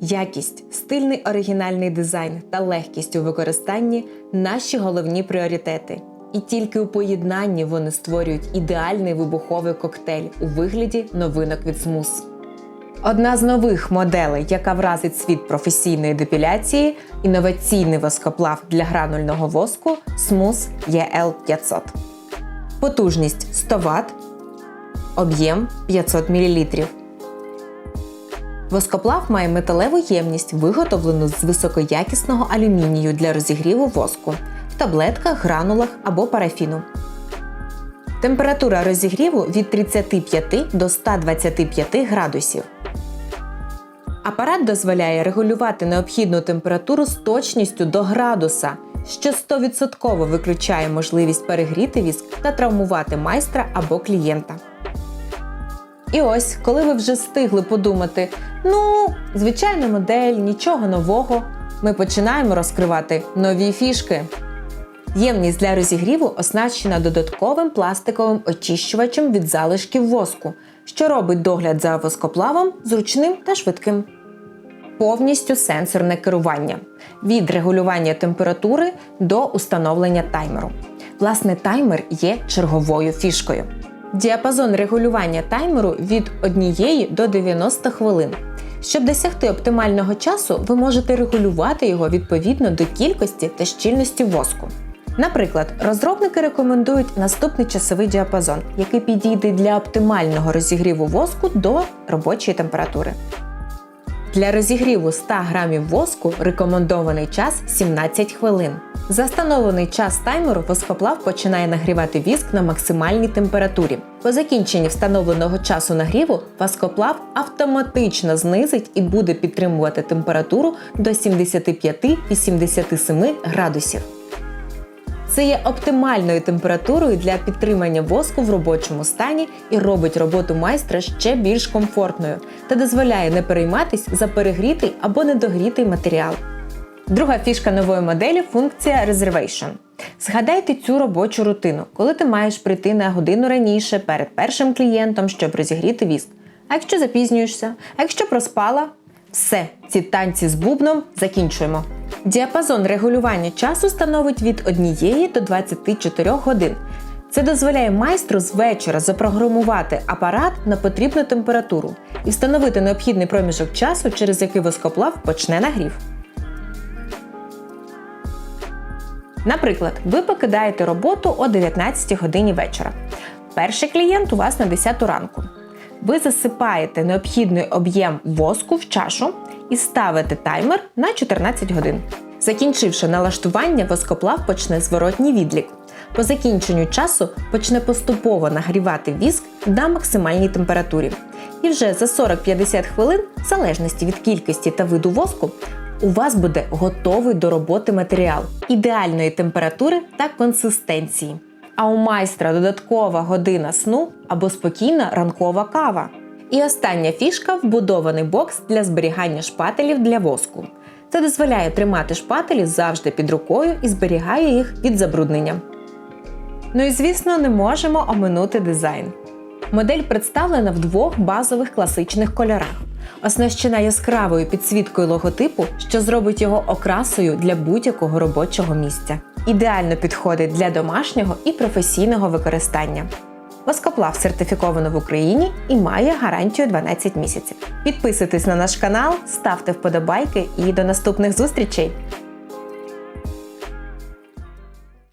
Якість, стильний оригінальний дизайн та легкість у використанні наші головні пріоритети. І тільки у поєднанні вони створюють ідеальний вибуховий коктейль у вигляді новинок від Смус. Одна з нових моделей, яка вразить світ професійної депіляції, інноваційний воскоплав для гранульного воску Smooth EL 500. Потужність 100 Вт, об'єм 500 мл. Воскоплав має металеву ємність, виготовлену з високоякісного алюмінію для розігріву воску в таблетках, гранулах або парафіну. Температура розігріву від 35 до 125 градусів. Апарат дозволяє регулювати необхідну температуру з точністю до градуса, що 100% виключає можливість перегріти віск та травмувати майстра або клієнта. І ось, коли ви вже встигли подумати, ну, звичайна модель, нічого нового, ми починаємо розкривати нові фішки. Ємність для розігріву оснащена додатковим пластиковим очищувачем від залишків воску, що робить догляд за воскоплавом зручним та швидким. Повністю сенсорне керування від регулювання температури до установлення таймеру. Власне, таймер є черговою фішкою. Діапазон регулювання таймеру від 1 до 90 хвилин. Щоб досягти оптимального часу, ви можете регулювати його відповідно до кількості та щільності воску. Наприклад, розробники рекомендують наступний часовий діапазон, який підійде для оптимального розігріву воску до робочої температури. Для розігріву 100 грамів воску рекомендований час 17 хвилин. За встановлений час таймеру воскоплав починає нагрівати віск на максимальній температурі. По закінченні встановленого часу нагріву воскоплав автоматично знизить і буде підтримувати температуру до 75-87 градусів. Це є оптимальною температурою для підтримання воску в робочому стані і робить роботу майстра ще більш комфортною та дозволяє не перейматись за перегрітий або недогрітий матеріал. Друга фішка нової моделі функція Reservation. Згадайте цю робочу рутину, коли ти маєш прийти на годину раніше перед першим клієнтом, щоб розігріти віск. А якщо запізнюєшся, а якщо проспала, все, ці танці з бубном закінчуємо. Діапазон регулювання часу становить від 1 до 24 годин. Це дозволяє майстру з вечора запрограмувати апарат на потрібну температуру і встановити необхідний проміжок часу, через який воскоплав почне нагрів. Наприклад, ви покидаєте роботу о 19 годині вечора. Перший клієнт у вас на 10 ранку. Ви засипаєте необхідний об'єм воску в чашу і ставите таймер на 14 годин. Закінчивши налаштування, воскоплав почне зворотній відлік. По закінченню часу почне поступово нагрівати віск на максимальній температурі. І вже за 40-50 хвилин, в залежності від кількості та виду воску, у вас буде готовий до роботи матеріал ідеальної температури та консистенції. А у майстра додаткова година сну або спокійна ранкова кава. І остання фішка вбудований бокс для зберігання шпателів для воску. Це дозволяє тримати шпателі завжди під рукою і зберігає їх від забруднення. Ну і звісно, не можемо оминути дизайн. Модель представлена в двох базових класичних кольорах, оснащена яскравою підсвіткою логотипу, що зробить його окрасою для будь-якого робочого місця. Ідеально підходить для домашнього і професійного використання. Воскоплав сертифіковано в Україні і має гарантію 12 місяців. Підписуйтесь на наш канал, ставте вподобайки і до наступних зустрічей!